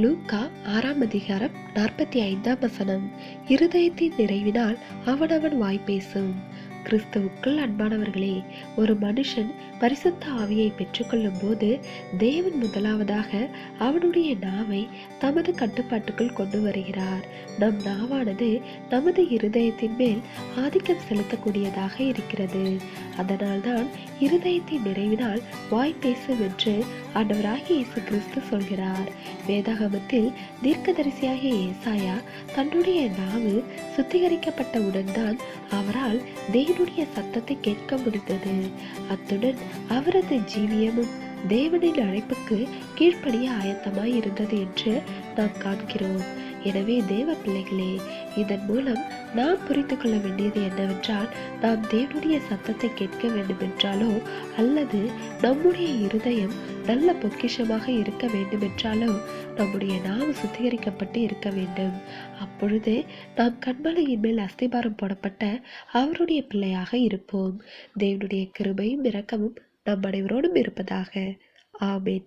லூக்கா ஆறாம் அதிகாரம் நாற்பத்தி ஐந்தாம் வசனம். இருதயத்தின் நிறைவினால் அவனவன் வாய் பேசும். கிறிஸ்துவுக்குள் அன்பானவர்களே ஒரு மனுஷன் பரிசுத்த ஆவியை பெற்றுக்கொள்ளும் போது தேவன் முதலாவதாக அவனுடைய நாவை தமது கட்டுப்பாட்டுக்குள் கொண்டு வருகிறார். நம் நாவானது நமது இருதயத்தின் மேல் ஆதிக்கம் செலுத்தக்கூடியதாக இருக்கிறது. அதனால்தான் இருதயத்தின் நிறைவினால் வாய் பேசும் என்று ஆண்டவராகிய இயேசு கிறிஸ்து சொல்கிறார். வேதாகமத்தில் தீர்க்கதரிசியாகிய ஏசாயா தன்னுடைய நாவு சுத்திகரிக்கப்பட்டவுடன் தான் அவரால் தேவனுடைய சத்தத்தை கேட்க முடிந்தது. அத்துடன் அவரது ஜீவியமும் தேவனின் அழைப்புக்கு கீழ்ப்படிய ஆயத்தமாய் இருந்தது என்று நாம் காண்கிறோம். எனவே தேவ பிள்ளைகளே இதன் மூலம் நாம் புரிந்து கொள்ள வேண்டியது என்னவென்றால் நாம் தேவனுடைய சத்தத்தை கேட்க வேண்டுமென்றாலோ அல்லது நம்முடைய இருதயம் நல்ல பொக்கிஷமாக இருக்க வேண்டுமென்றாலோ நம்முடைய நாவு சுத்திகரிக்கப்பட்டு இருக்க வேண்டும். அப்பொழுது நாம் கண்மலையின் மேல் அஸ்திபாரம் போடப்பட்ட அவருடைய பிள்ளையாக இருப்போம். தேவனுடைய கிருபையும் இரக்கமும் நம் அனைவரோடும் இருப்பதாக. ஆமேன்.